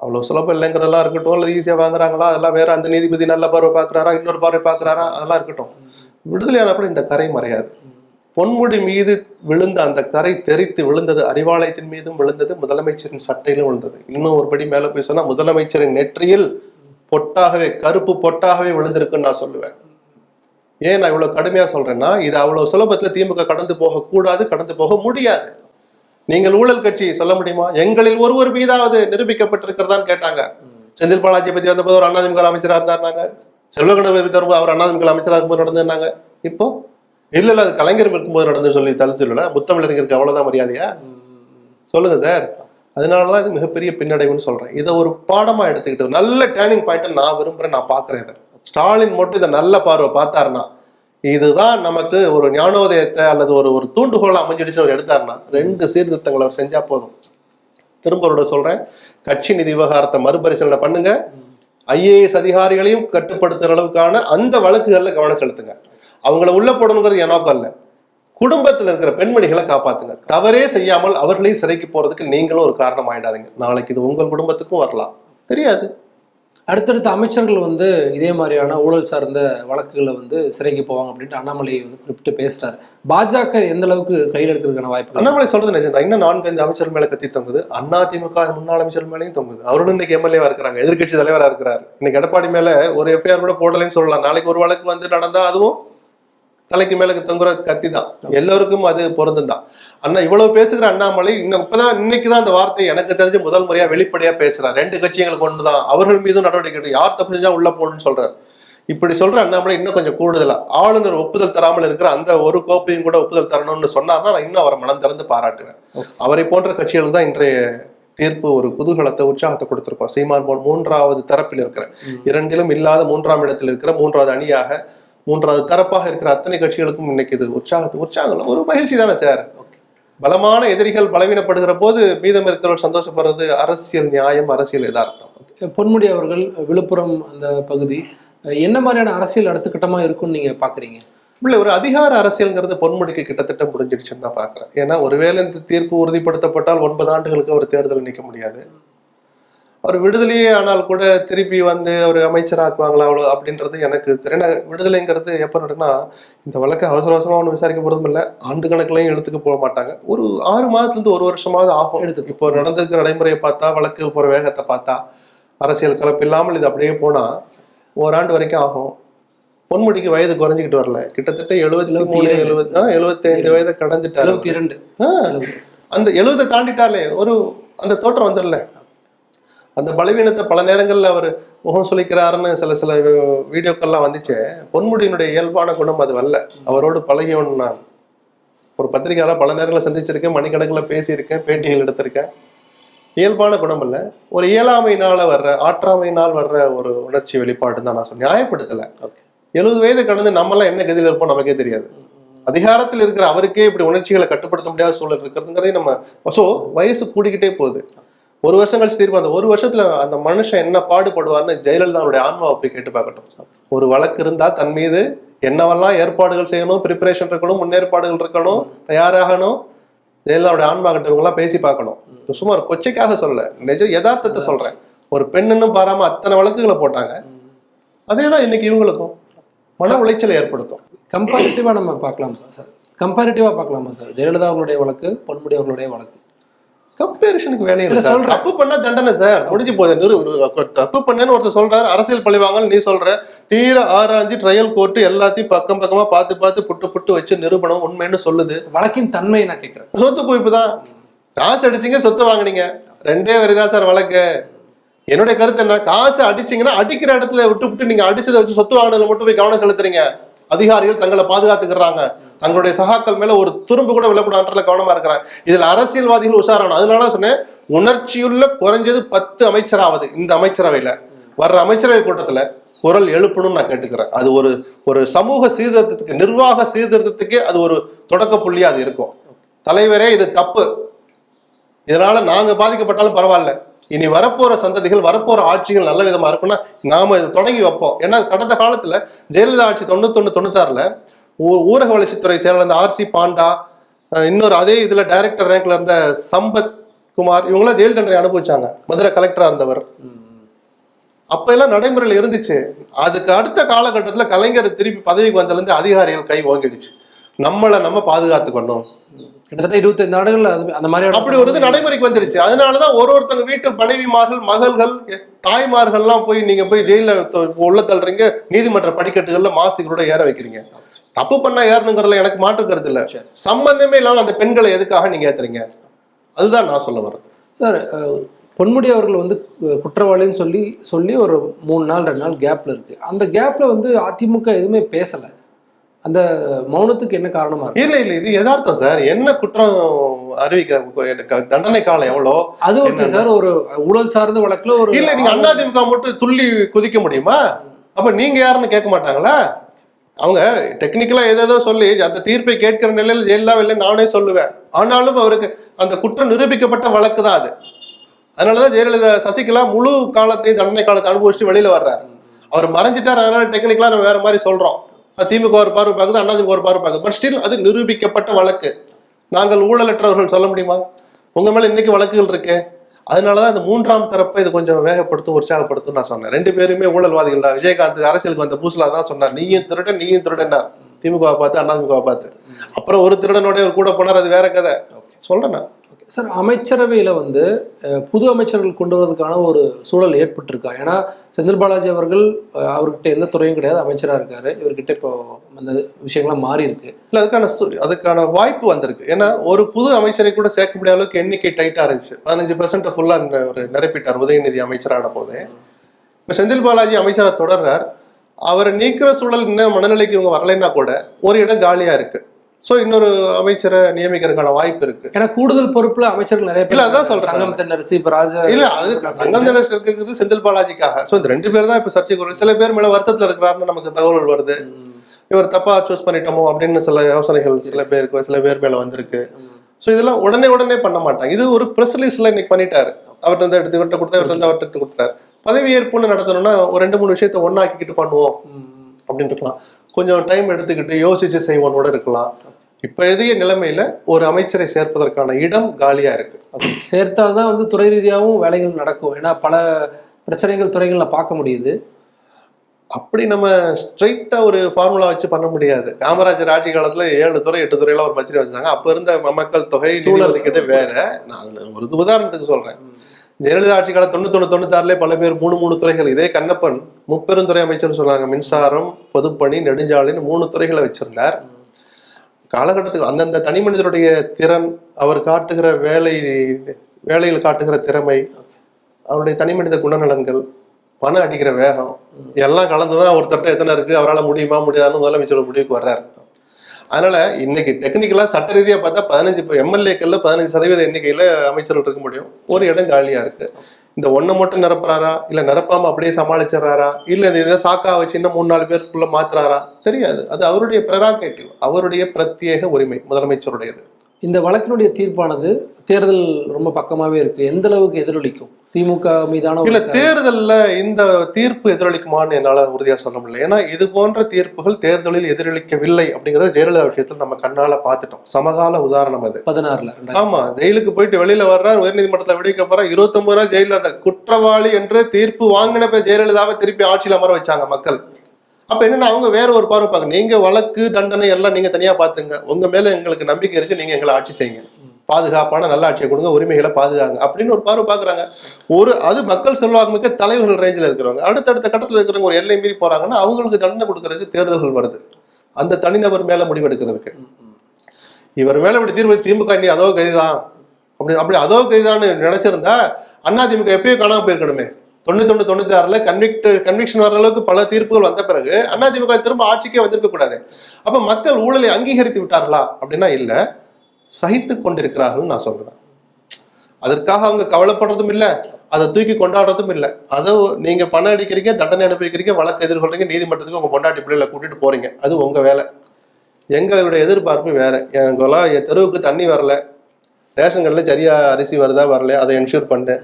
அவ்வளோ சுலபம் இல்லைங்கிறதெல்லாம் இருக்கட்டும். இல்லை ஈஸியாக வாங்குறாங்களா? அதெல்லாம் வேற அந்த நீதிபதி நல்ல பார்வை பார்க்குறாரா? இன்னொரு பார்வை பார்க்குறாரா? அதெல்லாம் இருக்கட்டும். விடுதலையான கூட இந்த கரை மறையாது. பொன்முடி மீது விழுந்த அந்த கரை தெரித்து விழுந்தது அறிவாலயத்தின் மீதும் விழுந்தது முதலமைச்சரின் சட்டையிலும் விழுந்தது. இன்னும் ஒரு படி மேலே போய் சொன்னால் முதலமைச்சரின் நெற்றியில் பொட்டாகவே கருப்பு பொட்டாகவே விழுந்திருக்குன்னு நான் சொல்லுவேன். ஏன் நான் இவ்வளவு கடுமையா சொல்றேன்னா இது அவ்வளவு சுலபத்துல திமுக கடந்து போக கூடாது கடந்து போக முடியாது. நீங்கள் ஊழல் கட்சி சொல்ல முடியுமா? எங்களில் ஒருவர் மீதாவது நிரூபிக்கப்பட்டிருக்கிறதான்னு கேட்டாங்க. செந்தில் பாலாஜி பத்தி வந்தபோது ஒரு அண்ணாதிமுக அமைச்சரா இருந்தாருனாங்க செல்வகணபதி தரும்போது அவர் அண்ணாதிமுக அமைச்சராக இருக்கும்போது நடந்திருந்தாங்க இப்போ இல்ல இல்ல அது கலைஞர் இருக்கும்போது நடந்து சொல்லி தடுத்துல முத்தமிழருக்கு அவ்வளவுதான் மரியாதையா? சொல்லுங்க சார். அதனாலதான் இது மிகப்பெரிய பின்னடைவுன்னு சொல்றேன். இதை ஒரு பாடமா எடுத்துக்கிட்டு நல்ல டேர்னிங் பாயிண்ட் நான் விரும்புறேன் நான் பாக்குறேன் இதை. ஸ்டாலின் மட்டும் இதை நல்ல பார்வை பார்த்தாருன்னா இதுதான் நமக்கு ஒரு ஞானோதயத்தை அல்லது ஒரு ஒரு தூண்டுகோலை அமைஞ்சிடுச்சு அவர் எடுத்தாருன்னா ரெண்டு சீர்திருத்தங்களை அவர் செஞ்சா போதும். திரும்ப சொல்றேன் கட்சி நிதி விவகாரத்தை மறுபரிசீலனை பண்ணுங்க. ஐஏஎஸ் அதிகாரிகளையும் கட்டுப்படுத்துற அளவுக்கான அந்த வழக்குகளில் கவனம் செலுத்துங்க. அவங்கள உள்ள போடணுங்கிறது எனக்கும் இல்லை. குடும்பத்தில் இருக்கிற பெண்மணிகளை காப்பாத்துங்க. தவறே செய்யாமல் அவர்களையும் சிறைக்கு போறதுக்கு நீங்களும் ஒரு காரணம் ஆயிடாதீங்க. நாளைக்கு இது உங்கள் குடும்பத்துக்கும் வரலாம். தெரியாது. அடுத்தடுத்த அமைச்சர்கள் வந்து இதே மாதிரியான ஊழல் சார்ந்த வழக்குகளை வந்து சிறைக்கு போவாங்க அப்படின்ட்டு அண்ணாமலை வந்து குறிப்பிட்டு பேசுறாரு. பாஜக எந்த அளவுக்கு கையில் எடுக்கிறதுக்கான வாய்ப்பு அண்ணாமலை சொல்றது நிஜம் இன்னும் நான்கு அஞ்சு அமைச்சர் மேல கத்தி தொங்குது. அண்ணா திமுக முன்னாள் அமைச்சர் மேலேயும் தொங்குது. அவர்களும் இன்னைக்கு எம்எல்ஏவா இருக்கிறாங்க. எதிர்க்கட்சி தலைவரா இருக்கிறார். இன்னைக்கு எடப்பாடி மேல ஒரு எஃப்ஐஆர் கூட போடலைன்னு சொல்லலாம். நாளைக்கு ஒரு வழக்கு வந்து நடந்தா அதுவும் தலைக்கு மேல தொங்குற கத்தி தான். எல்லோருக்கும் அது பொருந்தும் தான். அண்ணா இவ்வளவு பேசுகிற அண்ணாமலை இன்னும் இப்பதான் இன்னைக்குதான் அந்த வார்த்தை எனக்கு தெரிஞ்சு முதல் முறையா வெளிப்படையா பேசுறார். ரெண்டு கட்சிகளுக்கு ஒண்ணுதான். அவர்கள் மீதும் நடவடிக்கை எடுக்கும். யார் தப்பு செஞ்சா உள்ள போகணும்னு சொல்றாரு. இப்படி சொல்ற அண்ணாமலை இன்னும் கொஞ்சம் கூடுதலா. ஆளுநர் ஒப்புதல் தராமல் இருக்கிற அந்த ஒரு கோப்பையும் கூட ஒப்புதல் தரணும்னு சொன்னார்னா நான் இன்னும் அவரை மனம் திறந்து பாராட்டுவேன். அவரை போன்ற கட்சிகளுக்கு தான் இன்றைய தீர்ப்பு ஒரு குதூகலத்தை உற்சாகத்தை கொடுத்திருக்கோம். சீமான் போல் மூன்றாவது தரப்பில் இருக்கிற இரண்டிலும் இல்லாத மூன்றாம் இடத்தில் இருக்கிற மூன்றாவது அணியாக மூன்றாவது தரப்பாக இருக்கிற அத்தனை கட்சிகளுக்கும் இன்னைக்கு இது உற்சாகத்தை உற்சாகம் ஒரு மகிழ்ச்சி தானே சார்? பலமான எதிரிகள் பலவீனப்படுகிற போது மீதம் இருக்கிறவர் சந்தோஷப்படுறது அரசியல் நியாயம் அரசியல் யதார்த்தம். பொன்முடி அவர்கள் விழுப்புரம் அந்த பகுதி என்ன மாதிரியான அரசியல் அடுத்த கட்டமா இருக்கும்னு நீங்க பாக்குறீங்க? இல்ல ஒரு அதிகார அரசியல்ங்கிறது பொன்முடிக்கு கிட்டத்தட்ட முடிஞ்சிடுச்சுன்னு தான் பாக்குறேன். ஏன்னா ஒருவேளை இந்த தீர்ப்பு உறுதிப்படுத்தப்பட்டால் ஒன்பது ஆண்டுகளுக்கு அவர் தேர்தல் நிற்க முடியாது. அவர் விடுதலையே ஆனால் கூட திருப்பி வந்து அவர் அமைச்சராக்குவாங்களா அவ்வளோ அப்படின்றது எனக்கு. ஏன்னா விடுதலைங்கிறது எப்போ நடக்குன்னா இந்த வழக்கை அவசர அவசரமா ஒன்றும் விசாரிக்க போறதும் இல்லை. ஆண்டு கணக்குலையும் எழுத்துக்கு போக மாட்டாங்க. ஒரு ஆறு மாதத்துல இருந்து ஒரு வருஷமாவது ஆகும். எடுத்துக்கும். இப்போ நடந்திருக்கிற நடைமுறையை பார்த்தா வழக்குகள் போற வேகத்தை பார்த்தா அரசியல் கலப்பு இல்லாமல் இது அப்படியே போனா ஓராண்டு வரைக்கும் ஆகும். பொன்முடிக்கு வயது குறைஞ்சிக்கிட்டு வரல. கிட்டத்தட்ட எழுபத்தி மூணு எழுபது எழுபத்தி ஐந்து வயதை கடந்துட்டாரு அந்த எழுபதை தாண்டிட்டாலே ஒரு அந்த தோற்றம் வந்துடல. அந்த பலவீனத்தை பல நேரங்கள்ல அவர் முகம் சுளிக்கிறாருன்னு சில சில வீடியோக்கள்லாம் வந்துச்சு. பொன்முடியினுடைய இயல்பான குணம் அது வரல. அவரோடு பழகியவன் நான். ஒரு பத்திரிகையாளர் பல நேரங்களில் சந்திச்சிருக்கேன் மணிக்கணக்கில் பேசியிருக்கேன் பேட்டிகள் எடுத்திருக்கேன். இயல்பான குணம் இல்ல. ஒரு இயலாமையினால வர்ற ஆற்றாமையினால் வர்ற ஒரு உணர்ச்சி வெளிப்பாடு தான் நான் சொல்ல நியாயப்படுத்தல. எழுபது வயது கடந்து நம்மலாம் என்ன கதியில் இருப்போம் நமக்கே தெரியாது. அதிகாரத்தில் இருக்கிற அவருக்கே இப்படி உணர்ச்சிகளை கட்டுப்படுத்த முடியாத சூழல் இருக்கிறதுங்கிறதே நம்ம ஸோ வயசு கூடிக்கிட்டே போகுது. ஒரு வருஷம் கழிச்சு திரும்ப அந்த ஒரு வருஷத்துல அந்த மனுஷன் என்ன பாடுபடுவார்னு ஜெயலலிதாவுடைய ஆன்மாவை போய் கேட்டு பார்க்கட்டும். ஒரு வழக்கு இருந்தா தன் மீது என்னவெல்லாம் ஏற்பாடுகள் செய்யணும் ப்ரிப்பரேஷன் இருக்கணும் முன்னேற்பாடுகள் இருக்கணும் தயாராகணும் ஜெயலலிதாவுடைய ஆன்மா கிட்டவங்களாம் பேசி பார்க்கணும். சும்மா ஒரு கொச்சைக்காக சொல்ல நிஜ யதார்த்தத்தை சொல்றேன். ஒரு பெண்ணுன்னு பாராம அத்தனை வழக்குகளை போட்டாங்க. அதேதான் இன்னைக்கு இவங்களுக்கும். மன உளைச்சலை ஏற்படுத்தும். கம்பேரிட்டிவா நம்ம பார்க்கலாம் சார்? சார் கம்பேரிட்டிவா பார்க்கலாமா சார்? ஜெயலலிதா அவர்களுடைய வழக்கு பொன்முடி அவர்களுடைய வழக்கு. கம்பேரிஷனுக்கு வேலையே இல்ல. தப்பு பண்ணா தண்டனை சார். முடிஞ்சு போகுது. தப்பு பண்ணேன்னு ஒருத்தர் சொல்றாரு அரசியல் பழிவாங்கல் நீ சொல்ற. தீர ஆராய்ஞ்சு ட்ரையல் கோர்ட்டு எல்லாத்தையும் பக்கம் பக்கமா பார்த்து பார்த்து புட்டு புட்டு வச்சு நிரூபணம் உண்மைன்னு சொல்லுது. வழக்கின் தன்மையை நான் கேட்கிறேன் சொத்து குவிப்பு தான். காசு அடிச்சீங்க சொத்து வாங்குனீங்க. ரெண்டே வரிதான் சார் வழக்கு. என்னுடைய கருத்து என்ன? காசு அடிச்சீங்கன்னா அடிக்கிற இடத்துல விட்டு விட்டு நீங்க அடிச்சதை வச்சு சொத்து வாங்கினதுல மட்டும் போய் கவனம் செலுத்துறீங்க. அதிகாரிகள் தங்களை பாதுகாத்துக்கிறாங்க. தங்களுடைய சகாக்கள் மேல ஒரு துரும்பு கூட விழக்கூடாதுல கவனமா இருக்கிறாங்க. இதுல அரசியல்வாதிகள் உஷாரான அதனால சொன்னேன் உணர்ச்சியுள்ள குறைஞ்சது பத்து அமைச்சராவது இந்த அமைச்சரவையில. வர்ற அமைச்சரவை கூட்டத்துல குரல் எழுப்பணும்னு நான் கேட்டுக்கிறேன். அது ஒரு ஒரு சமூக சீர்திருத்தத்துக்கு நிர்வாக சீர்திருத்தத்துக்கே அது ஒரு தொடக்க புள்ளியா அது இருக்கும். தலைவரே இது தப்பு. இதனால நாங்க பாதிக்கப்பட்டாலும் பரவாயில்ல. இனி வரப்போற சந்ததிகள் வரப்போற ஆட்சிகள் நல்ல விதமா இருக்கும்னா நாம இதை தொடங்கி வைப்போம். ஏன்னா கடந்த காலத்துல ஜெயலலிதா ஆட்சி தொண்ணூத்தொன்னு தொண்ணூத்தாறுல ஊரக வளர்ச்சித்துறை செயலர் இந்த ஆர்சி பாண்டா இன்னொரு அதே இதுல டைரக்டர் ரேங்க்ல இருந்த சம்பத் குமார் இவங்களாம் ஜெயில் தண்டனை அனுபவிச்சாங்க. மதுரை கலெக்டரா இருந்தவர். அப்ப எல்லாம் நடைமுறையில் இருந்துச்சு. அதுக்கு அடுத்த காலகட்டத்துல கலைஞர் திருப்பி பதவிக்கு வந்ததுல இருந்து அதிகாரிகள் கை ஓங்கிடுச்சு. நம்மளை நம்ம பாதுகாத்துக்கணும். கிட்டத்தட்ட இருபத்தைந்து அது அந்த மாதிரி அப்படி ஒரு இது நடைமுறைக்கு வந்துருச்சு. அதனாலதான் ஒரு ஒருத்தங்க வீட்டு மனைவிமார்கள் மகள்கள் தாய்மார்கள்லாம் போய் நீங்க போய் ஜெயில உள்ள தள்ளுறீங்க நீதிமன்ற படிக்கட்டுகள்ல மாசத்துக்கு கூட ஏற வைக்கிறீங்க. தப்பு பண்ணா ஏறணுங்கிறதுல எனக்கு மாற்று கருத்து இல்ல. சம்பந்தமே இல்லாம அந்த பெண்களை எதுக்காக நீங்க ஏத்துறீங்க? அதுதான் நான் சொல்ல வரேன் சார் பொன்முடி அவர்கள் வந்து குற்றவாளின்னு சொல்லி சொல்லி ஒரு மூணு நாள் ரெண்டு நாள் கேப்ல இருக்கு. அந்த கேப்ல வந்து அதிமுக எதுவுமே பேசல. அந்த மௌனத்துக்கு என்ன காரணமா இருக்கு? இல்ல இல்ல இது யதார்த்தம் சார். என்ன குற்றம் அறிவிக்கிற தண்டனை காலம் எவ்வளோ? அது ஓகே? சார். ஒரு ஊழல் சார்ந்த வழக்குல ஒரு இல்ல நீங்க அதிமுக மட்டும் துள்ளி குதிக்க முடியுமா? அப்ப நீங்க யாருன்னு கேட்க மாட்டாங்களா? அவங்க டெக்னிக்கலா ஏதேதோ சொல்லி அந்த தீர்ப்பை கேட்கிற நிலையில் ஜெயலலிதா இல்லை நானே சொல்லுவேன். ஆனாலும் அவருக்கு அந்த குற்றம் நிரூபிக்கப்பட்ட வழக்கு தான் அது. அதனாலதான் ஜெயலலிதா சசிகலா முழு காலத்தையும் தண்டனை காலத்தை அனுபவிச்சுட்டு வெளியில வர்றாரு. அவர் மறைஞ்சிட்டார் அதனால டெக்னிக்கலா நம்ம வேற மாதிரி சொல்றோம். திமுக ஒரு பார்வை பார்க்குது அதிமுக ஒரு பார்வை பார்க்குது. பட் ஸ்டில் அது நிரூபிக்கப்பட்ட வழக்கு. நாங்கள் ஊழலற்றவர்கள் சொல்ல முடியுமா? உங்க மேல இன்னைக்கு வழக்குகள் இருக்கு. அதனாலதான் இந்த மூன்றாம் தரப்பை இது கொஞ்சம் வேகப்படுத்தும் உற்சாகப்படுத்தும் நான் சொன்னேன். ரெண்டு பேருமே ஊழல்வாதிகள் தான். விஜயகாந்த் அரசியலுக்கு வந்த புதுசுல தான் சொன்னார். நீயும் திருடன் நீயும் திருடனார் திமுக பார்த்து அதிமுக பார்த்து. அப்புறம் ஒரு திருடனோட ஒரு கூட போனார் அது வேற கதை. சொல்றேன் நான். சார் அமைச்சரவையில் வந்து புது அமைச்சர்கள் கொண்டு வரதுக்கான ஒரு சூழல் ஏற்பட்டிருக்கா? ஏன்னா செந்தில் பாலாஜி அவர்கள் அவர்கிட்ட எந்த துறையும் கிடையாது அமைச்சராக இருக்கார். இவர்கிட்ட இப்போ அந்த விஷயங்கள்லாம் மாறி இருக்கு இல்லை அதுக்கான அதுக்கான வாய்ப்பு வந்திருக்கு. ஏன்னா ஒரு புது அமைச்சரை கூட சேர்க்க முடியாத அளவுக்கு எண்ணிக்கை டைட்டாக இருந்துச்சு. பதினஞ்சு பெர்சென்ட் ஃபுல்லாக ஒரு நிரப்பிட்டார் உதயநிதி அமைச்சரான போதே. இப்போ செந்தில் பாலாஜி அமைச்சராக தொடர்றார். அவரை நீக்கிற சூழல் இன்னும் மனநிலைக்கு இவங்க வரலைன்னா கூட ஒரு இடம் காலியாக இருக்குது சோ இன்னொரு அமைச்சரை நியமிக்கிறதுக்கான வாய்ப்பு இருக்கு. ஏன்னா கூடுதல் பொறுப்புல அமைச்சர்கள் நிறைய இல்ல, அதான் சொல்றேன். தங்கம் தென்னரசு இப்ப ராஜ இல்ல அது தங்கம் தினேஷ் இருக்கிறது செந்தில் பாலாஜிக்காக. சோ இந்த ரெண்டு பேர் தான் இப்ப சர்ச்சைக்கு வரும் சில பேர் மேல வருத்தத்துல இருக்கிறாருன்னு நமக்கு தகவல் வருது. இவர் தப்பா சூஸ் பண்ணிட்டோமோ அப்படின்னு சில யோசனைகள் சில பேருக்கு சில பேர் மேல வந்திருக்கு. ஸோ இதெல்லாம் உடனே உடனே பண்ண மாட்டாங்க. இது ஒரு ப்ரெஸ் ரிலீஸ்ல இன்னைக்கு பண்ணிட்டாரு. அவர்கிட்ட இருந்து எடுத்து இவர்கிட்ட கொடுத்தா இவர்கிட்ட இருந்து அவர்கிட்ட எடுத்து கொடுத்தாரு பதவி ஏற்புன்னு நடத்தணும்னா ஒரு ரெண்டு மூணு விஷயத்த ஒண்ணாக்கிக்கிட்டு பண்ணுவோம். அப்படின்னு இருக்கலாம். கொஞ்சம் டைம் எடுத்துக்கிட்டு யோசிச்சு செய்வோம். கூட இருக்கலாம். இப்ப எழுதிய நிலைமையில ஒரு அமைச்சரை சேர்ப்பதற்கான இடம் காலியா இருக்கு. Okay. சேர்த்தாதான் வந்து துறை ரீதியாகவும் வேலைகள் நடக்கும். ஏன்னா பல பிரச்சனைகள் துறைகள்ல பார்க்க முடியுது. அப்படி நம்ம ஸ்ட்ரைட்டா ஒரு ஃபார்முலா வச்சு பண்ண முடியாது. காமராஜர் ஆட்சி காலத்துல ஏழு துறை எட்டு துறையில ஒரு மச்சிரி வச்சாங்க அப்ப இருந்த மக்கள் தொகை நிதி சூழல். ஒதுக்கீடு வேற. நான் அதுல ஒரு உதாரணத்துக்கு சொல்றேன். ஜெயலலிதா ஆட்சி காலம் தொண்ணூத்தொன்னு தொண்ணூத்தாறுல பல பேர் மூணு மூணு துறைகள். இதே கண்ணப்பன் முப்பெருந்துறை அமைச்சர் சொன்னாங்க. மின்சாரம் பொதுப்பணி நெடுஞ்சாலைன்னு மூணு துறைகளை வச்சிருந்தார். காலகட்டத்துக்கு அந்தந்த தனி மனிதருடைய திறன் அவர் காட்டுகிற வேலை வேலையில் காட்டுகிற திறமை அவருடைய தனி மனித குணநலன்கள் பணம் அடிக்கிற வேகம் எல்லாம் கலந்துதான் ஒருத்தர்ட்ட எத்தனை இருக்கு அவரால் முடியுமா முடியாதுன்னு முதலமைச்சர் முடிவுக்கு வர்றாரு. அதனால இன்னைக்கு டெக்னிக்கலா சட்ட ரீதியா பார்த்தா பதினஞ்சு எம்எல்ஏக்கள்ல பதினஞ்சு சதவீத எண்ணிக்கையில அமைச்சர்கள் இருக்க முடியும். ஒரு இடம் காலியா இருக்கு. இந்த ஒண்ணை மட்டும் நிரப்புறாரா? இல்ல நிரப்பாம அப்படியே சமாளிச்சிடறாரா? இல்ல இந்த இதை சாக்கா வச்சு இன்னும் மூணு நாலு பேருக்குள்ள மாத்துறாரா? தெரியாது. அது அவருடைய பிரராகேட்டிவ் அவருடைய பிரத்யேக உரிமை முதலமைச்சருடையது. இந்த வழக்கினுடைய தீர்ப்பானது தேர்தல் ரொம்ப பக்கமாவே இருக்கு. எந்த அளவுக்கு எதிரொலிக்கும்? திமுக மீதான இல்ல தேர்தல்ல இந்த தீர்ப்பு எதிரொலிக்குமான்னு என்னால உறுதியா சொல்ல முடியல. ஏன்னா இது போன்ற தீர்ப்புகள் தேர்தலில் எதிரொலிக்கவில்லை அப்படிங்கறத ஜெயலலிதா விஷயத்துல நம்ம கண்ணால பார்த்துட்டோம். சமகால உதாரணம் அது. பதினாறுல ஆமா ஜெயிலுக்கு போயிட்டு வெளியில வர்றார் உயர்நீதிமன்றத்துல விடுவிக்க போறா இருபத்தொன்பது நாள் ஜெயில இருந்த குற்றவாளி என்று தீர்ப்பு வாங்கின போய் ஜெயலலிதாவை திருப்பி ஆட்சியில் அமர வச்சாங்க மக்கள். அப்ப என்னன்னா அவங்க வேற ஒரு பார்வை பார்க்க நீங்க வழக்கு தண்டனை எல்லாம் நீங்க தனியா பாத்துங்க உங்க மேல எங்களுக்கு நம்பிக்கை இருக்கு நீங்க எங்களை ஆட்சி செய்யுங்க. பாதுகாப்பான நல்ல ஆட்சியை கொடுங்க உரிமைகளை பாதுகாங்க அப்படின்னு ஒரு பார்வை பார்க்குறாங்க. ஒரு அது மக்கள் செல்வாக்கு மிக்க தலைவர்கள் ரேஞ்சில் இருக்கிறவங்க. அடுத்தடுத்த கட்டத்தில் இருக்கிறவங்க ஒரு எல்லை மீறி போகிறாங்கன்னா அவங்களுக்கு தண்டனை கொடுக்கறதுக்கு தேர்தல்கள் வருது. அந்த தனிநபர் மேலே முடிவெடுக்கிறதுக்கு. இவர் மேலே இப்படி தீர்வு திமுக நீ அதோ கைதான் அப்படி அப்படி அதோ கைதான்னு நினைச்சிருந்தா அண்ணா திமுக எப்பயோ காணாமல் போயிருக்கணுமே. தொண்ணூத்தொன்னு தொண்ணூத்தி ஆறுல கன்விக்ட் கன்விக்ஷன் வர அளவுக்கு பல தீர்ப்புகள் வந்த பிறகு அண்ணா திமுக திரும்ப ஆட்சிக்கே வந்திருக்க கூடாது அப்ப மக்கள் ஊழலை அங்கீகரித்து விட்டார்களா அப்படின்னா இல்ல. சகித்து கொண்டிருக்கிறார்கள் நான் சொல்றேன். அதற்காக அவங்க கவலைப்படுறதும் இல்லை அதை தூக்கி கொண்டாடுறதும் இல்லை. அதை நீங்க பணம் அடிக்கிறீங்க தண்டனை அனுபவிக்கிறீங்க வழக்கு எதிர்கொள்றீங்க நீதிமன்றத்துக்கு உங்க பொண்டாட்டி பிள்ளைகளை கூட்டிட்டு போறீங்க. அது உங்க வேலை. எங்களுடைய எதிர்பார்ப்பு வேற. எங்கெல்லாம் என் தெருவுக்கு தண்ணி வரல. ரேஷன் கடையில் சரியா அரிசி வருதா வரல அதை என்ஷூர் பண்ணேன்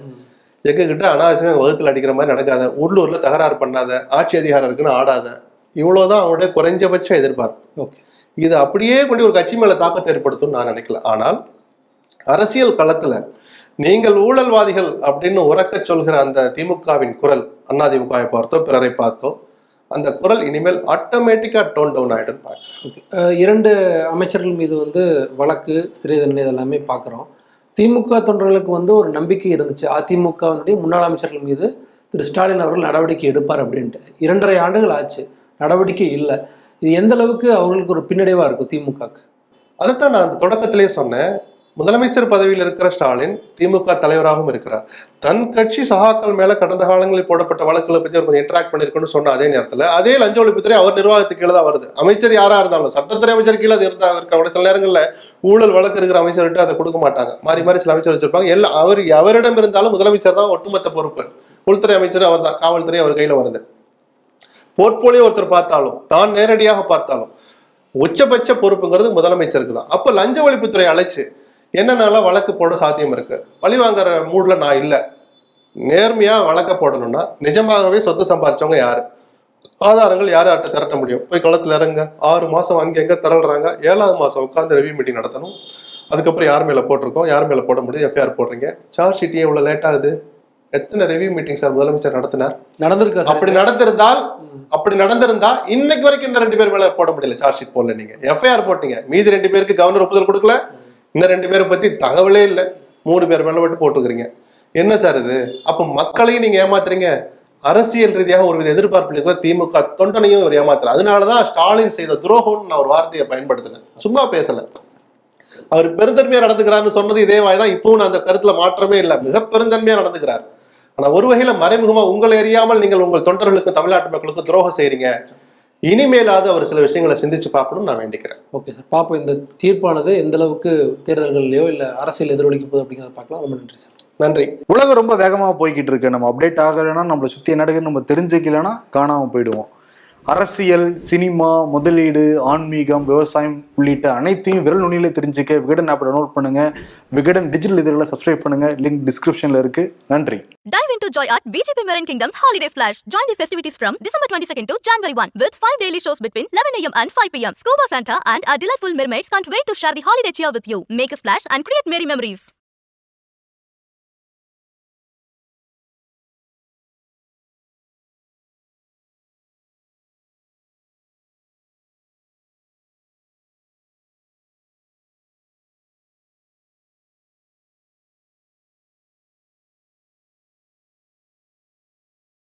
எங்ககிட்ட அனாவசியமாக வகுத்தில் அடிக்கிற மாதிரி நடக்காத உள்ளூர்ல தகராறு பண்ணாத ஆட்சி அதிகாரம் இருக்குன்னு ஆடாத இவ்வளவுதான் அவனுடைய குறைஞ்சபட்ச எதிர்பார்ப்பு. ஓகே. இது அப்படியே கொண்டு ஒரு கட்சி மேல தாக்கத்தை ஏற்படுத்தும் நான் நினைக்கல. ஆனால் அரசியல் களத்துல நீங்கள் ஊழல்வாதிகள் அப்படின்னு உறக்க சொல்கிற அந்த திமுகவின் குரல் அதிமுகவை பார்த்தோ பிறரை பார்த்தோ அந்த குரல் இனிமேல் ஆட்டோமேட்டிக்கா டோன் டவுன் ஆயிடும் பார்க்குறேன். இரண்டு அமைச்சர்கள் மீது வந்து வழக்கு சிறைதண்டனை இதெல்லாமே பார்க்குறோம். திமுக தொண்டர்களுக்கு வந்து ஒரு நம்பிக்கை இருந்துச்சு. அதிமுகவினுடைய முன்னாள் அமைச்சர்கள் மீது திரு. ஸ்டாலின் அவர்கள் நடவடிக்கை எடுப்பார் அப்படின்ட்டு. இரண்டரை ஆண்டுகள் ஆச்சு. நடவடிக்கை இல்லை. இது எந்த அளவுக்கு அவங்களுக்கு ஒரு பின்னடைவாக இருக்கும் திமுகக்கு? அதைத்தான் நான் அந்த தொடக்கத்திலேயே சொன்னேன். முதலமைச்சர் பதவியில் இருக்கிற ஸ்டாலின் திமுக தலைவராகவும் இருக்கிறார். தன் கட்சி சகாக்கள் மேல கடந்த காலங்களில் போடப்பட்ட வழக்குகளை பத்தி அவர் கொஞ்சம் இன்டராக்ட் பண்ணிருக்கணும்னு சொன்ன அதே நேரத்தில் அதே லஞ்ச ஒழிப்புத்துறை அவர் நிர்வாகத்துக்கு கீழே தான் வருது. அமைச்சர் யாரா இருந்தாலும் சட்டத்துறை அமைச்சர் கீழே அது இருந்தா இருக்க? கூட சில நேரங்களில் ஊழல் வழக்கு இருக்கிற அமைச்சர்கிட்ட அதை கொடுக்க மாட்டாங்க. மாறி மாறி சில அமைச்சர் வச்சிருப்பாங்க. எல்லாம் அவர் அவரிடம் இருந்தாலும் முதலமைச்சர் தான் ஒட்டுமொத்த பொறுப்பு. உள்துறை அமைச்சர் அவர் தான் காவல்துறை அவர் கையில வருது. போர்ட்போலியோ ஒருத்தர் பார்த்தாலும் தான் நேரடியாக பார்த்தாலும் உச்சபட்ச பொறுப்புங்கிறது முதலமைச்சருக்கு தான். அப்ப லஞ்ச ஒழிப்புத்துறை அழைச்சு என்னென்னலாம் வழக்கு போட சாத்தியம் இருக்கு? பழி வாங்குற மூட்ல நான் இல்லை. நேர்மையா வழக்க போடணும்னா நிஜமாகவே சொத்து சம்பாரிச்சவங்க யாரு? ஆதாரங்கள் யார் யார்கிட்ட திரட்ட முடியும்? போய் களத்துல இறங்க ஆறு மாசம் அங்க எங்க திரள்றாங்க. ஏழாவது மாசம் உட்காந்து ரெவியூ மீட்டிங் நடத்தணும். அதுக்கப்புறம் யார் மேல போட்டிருக்கோம்? யார் மேல போட முடியும்? எஃப்ஐஆர் போடுறீங்க. சார்ஜ் ஷீட் ஏன் இவ்வளவு லேட் ஆகுது? எத்தனை ரெவியூ மீட்டிங் சார் முதலமைச்சர் நடத்தினார்? நடந்திருக்கா அப்படி நடந்திருந்தால் அப்படி நடந்திருந்தா இன்னைக்கு வரைக்கும் இந்த ரெண்டு பேர் மேல போட முடியல சார்ஜ் ஷீட் போடல நீங்க. எஃப்ஐஆர் போட்டீங்க. மீதி ரெண்டு பேருக்கு கவர்னர் ஒப்புதல் கொடுக்கல. இந்த ரெண்டு பேரை பத்தி தகவலே இல்லை. மூணு பேர் மேல மட்டும் போட்டுக்கிறீங்க. என்ன சார் இது? அப்ப மக்களையும் நீங்க ஏமாத்துறீங்க. அரசியல் ரீதியாக ஒரு வித எதிர்பார்ப்பில் இருக்கிற திமுக தொண்டனையும் இவர் ஏமாத்துறாரு. அதனாலதான் ஸ்டாலின் செய்த துரோகம்னு நான் ஒரு வார்த்தையை பயன்படுத்தினேன். சும்மா பேசல. அவர் பெருந்தன்மையா நடந்துக்கிறாருன்னு சொன்னது இதே வாய்தான். இப்பவும் நான் அந்த கருத்துல மாற்றமே இல்லை. மிக பெருந்தன்மையா நடந்துக்கிறார். ஆனா ஒரு வகையில மறைமுகமா உங்களை அறியாமல் நீங்கள் உங்கள் தொண்டர்களுக்கும் தமிழ்நாட்டு மக்களுக்கும் துரோகம் செய்றீங்க இனிமேலாவது அவர் சில விஷயங்களை சிந்திச்சு பார்க்கணும்னு நான் வேண்டிக்கிறேன். Okay sir. பார்ப்போம் இந்த தீர்ப்பானது எந்த அளவுக்கு தேர்தல்கள்லையோ இல்லை அரசியல் எதிரொலிக்க போகுது அப்படிங்கிறத பார்க்கலாம். ரொம்ப நன்றி சார். நன்றி. உலகம் ரொம்ப வேகமாக போய்கிட்டு இருக்கு. நம்ம அப்டேட் ஆகலைன்னா நம்மளை சுற்றி என்ன நம்ம தெரிஞ்சுக்கலைன்னா காணாமல் போயிடுவோம். அரசியல் சினிமா முதலீடு ஆன்மீகம் விவசாயம் உள்ளிட்ட அனைத்தையும் விரல் நுனியில் தெரிஞ்சுக்க விகடன் ஆப் டவுன்லோட் பண்ணுங்க விகடன் டிஜிட்டல் இதழில் சப்ஸ்கிரைப் பண்ணுங்க லிங்க் டிஸ்கிரிப்ஷன்ல இருக்கு நன்றி Dive into Joy Art BJP Marin Kingdom's Holiday Splash. Join the festivities from December 22nd to January 1 with 5 daily shows between 11 a.m. and 5 p.m. Scuba Santa and our delightful mermaids can't wait to share the holiday cheer with you. Make a splash and create merry memories.